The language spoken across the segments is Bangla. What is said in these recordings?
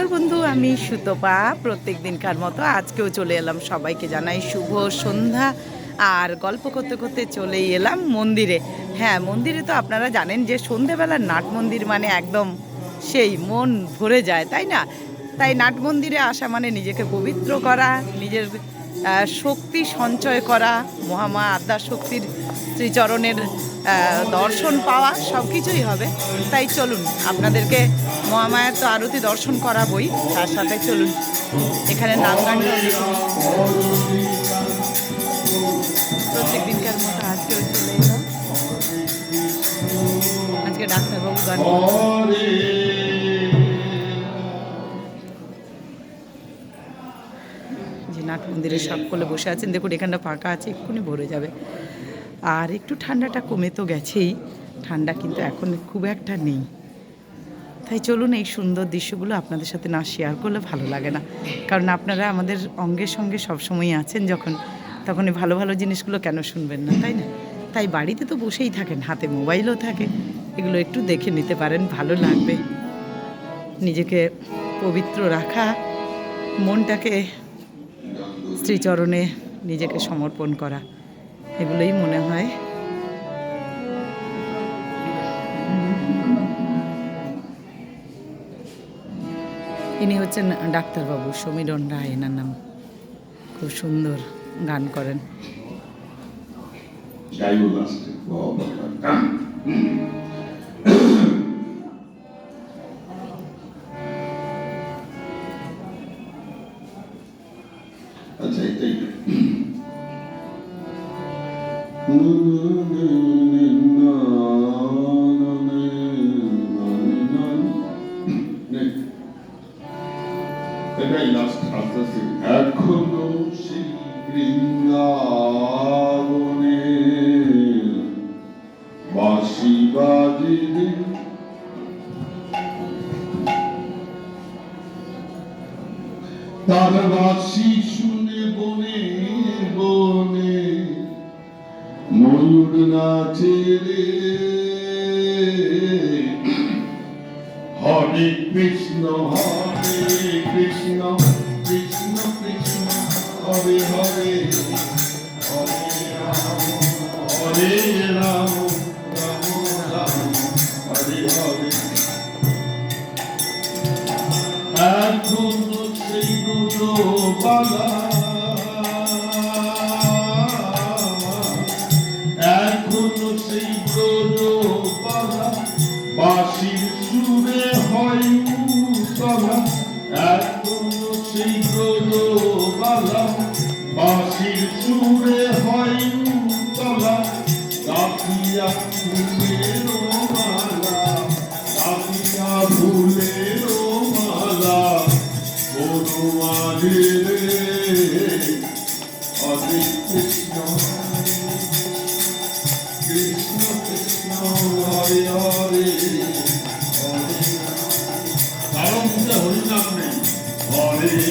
নমস্কার বন্ধু, আমি সুতপা। প্রত্যেক দিনকার মতো আজকেও চলে এলাম সবাইকে জানাই শুভ সন্ধ্যা। আর গল্প করতে করতে চলেই এলাম মন্দিরে। হ্যাঁ মন্দিরে তো আপনারা জানেন যে সন্ধেবেলার নাট মন্দির মানে একদম সেই মন ভরে যায়, তাই না? তাই নাট মন্দিরে আসা মানে নিজেকে পবিত্র করা, নিজের শক্তি সঞ্চয় করা, মহামা আদ্যা শক্তির শ্রীচরণের দর্শন পাওয়া সব কিছুই হবে। তাই চলুন, আপনাদেরকে মহামায়ার তো আরতি দর্শন করাবই, তার সাথে চলুন, এখানে নাম দেখুন প্রত্যেক দিনকার মতো আজকেও চলে এলাম। আজকে ডাক্তারবাবু গান যে নাট মন্দিরে সকলে বসে আছেন, দেখুন, এখানটা ফাঁকা আছে, এক্ষুনি ভরে যাবে। আর একটু ঠান্ডাটা কমে তো গেছেই, ঠান্ডা কিন্তু এখন খুব একটা নেই। তাই চলুন এই সুন্দর দৃশ্যগুলো আপনাদের সাথে না শেয়ার করলে ভালো লাগে না। কারণ আপনারা আমাদের অঙ্গের সঙ্গে সবসময় আছেন যখন তখন ভালো ভালো জিনিসগুলো কেন শুনবেন না, তাই না? তাই বাড়িতে তো বসেই থাকেন, হাতে মোবাইলও থাকে। এগুলো একটু দেখে নিতে পারেন, ভালো লাগবে। নিজেকে পবিত্র রাখা, মনটাকে শ্রীচরণে নিজেকে সমর্পণ করা। এগুলোই মনে হয়। ইনি হচ্ছেন ডাক্তারবাবু সমীরণ রায়, এনার নাম। খুব সুন্দর গান করেন. আচ্ছা এটাই এটাই লাস্ট আস্তে আস্তে এখনও সেই বৃন্দাবনে বাঁশি বাজিবে তার বাঁশি হরে কৃষ্ণ হরে কৃষ্ণ কৃষ্ণ কৃষ্ণ হরে হরে হরে রাম হরে রাম রাম রাম হরে হরে এখন সেই গুলো বালা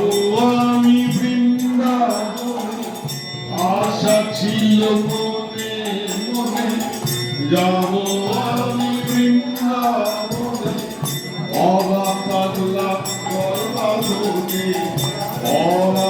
যাব আমি বৃন্দাবনে, আশা ছিল মনে মনে, যাব আমি বৃন্দাবনে অবা পাগলা করবা তোকে অবা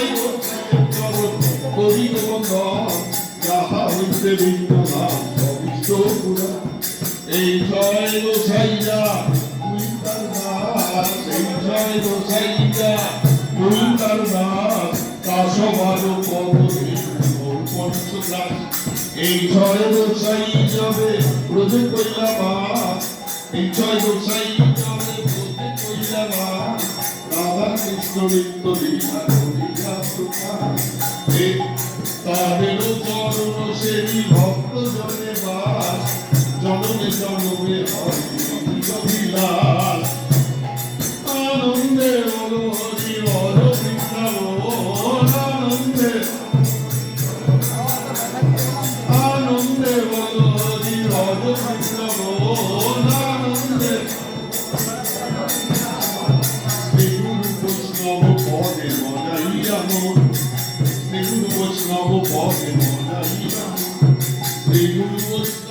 হইতে নাম সবিষ্ট এই জয় গোসাইয়া তুই তার দাস এই জয় গোসাইয়া তুই তার দাস দাসবার পদে মোর এই জয় গোসাই যাবে। ব্রজ কইলা বাস এই জয় গোসাই যাবে ব্রজ কইলা বাস রাধা কৃষ্ণ নিত্য লীলা করিয়া প্রকাশ এই তাদেরও চরণ সেবী ভক্ত জনে বাস জনমে জনমে হরি অভিলাষ শ্রীগুরু বৈষ্ণব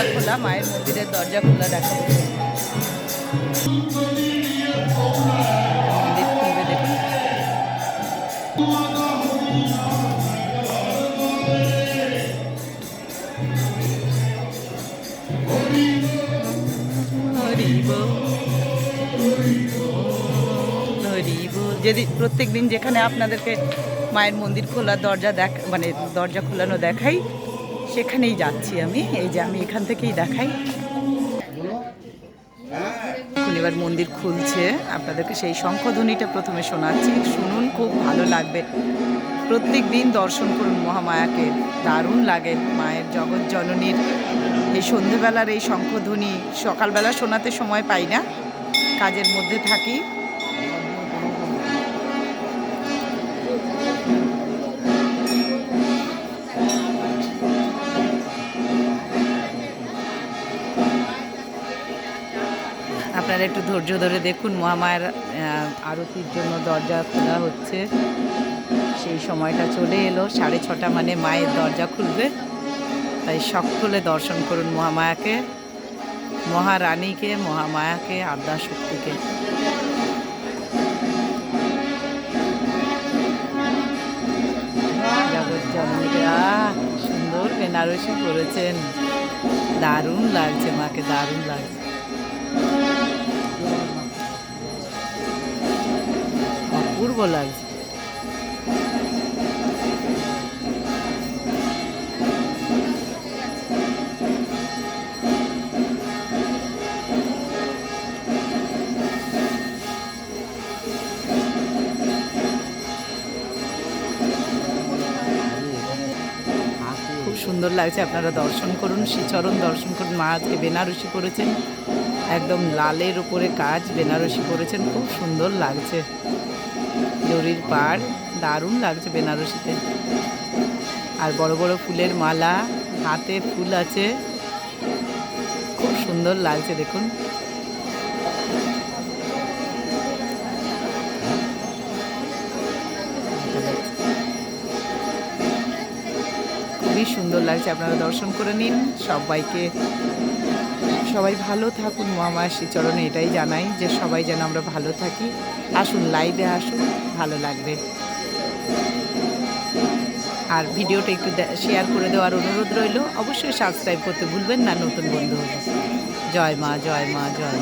দরজা খোলা, মায়ের মন্দিরের দরজা খোলা বল। যদি প্রত্যেক দিন যেখানে আপনাদেরকে মায়ের মন্দির খোলা, দরজা দেখ মানে দরজা খোলানো দেখাই সেখানেই যাচ্ছি আমি। এই যে আমি এখান থেকেই দেখাই। এবার মন্দির খুলছে। আপনাদেরকে সেই শঙ্খধ্বনিটা প্রথমে শোনাচ্ছি। শুনুন, খুব ভালো লাগবে। প্রত্যেক দিন দর্শন করুন মহামায়াকে। দারুণ লাগে মায়ের জগৎ জননীর। এই সন্ধেবেলার এই শঙ্খধ্বনি সকালবেলা শোনাতে সময় পাই না। কাজের মধ্যে থাকি। আপনারা একটু ধৈর্য ধরে দেখুন, মহামায়ার আরতির জন্য দরজা খোলা হচ্ছে। সেই সময়টা চলে এলো, সাড়ে ছটা মানে মায়ের দরজা খুলবে। তাই সকলে দর্শন করুন মহামায়াকে, মহারানীকে, মহামায়াকে, আদ্যা শক্তিকে। সুন্দর বেনারসি করেছেন দারুণ লাগছে মাকে, দারুণ লাগছে। অপূর্ব লাগছে। সুন্দর লাগছে, আপনারা দর্শন করুন, শ্রীচরণ দর্শন করুন। মা আজকে বেনারসি করেছেন একদম লালের উপরে কাজ বেনারসি করেছেন খুব সুন্দর লাগছে। জরির পাড়। দারুণ লাগছে বেনারসিতে। আর বড় বড় ফুলের মালা, হাতে ফুল আছে। খুব সুন্দর লাগছে, দেখুন। খুবই সুন্দর লাগছে, আপনারা দর্শন করে নিন সবাইকে। সবাই ভালো থাকুন মহামায়া শ্রীচরণে এটাই জানাই যে সবাই যেন আমরা ভালো থাকি। আসুন লাইভে আসুন, ভালো লাগবে। আর ভিডিওটা একটু শেয়ার করে দেওয়ার অনুরোধ রইল। অবশ্যই সাবস্ক্রাইব করতে ভুলবেন না, নতুন বন্ধু জয় মা জয় মা, জয়।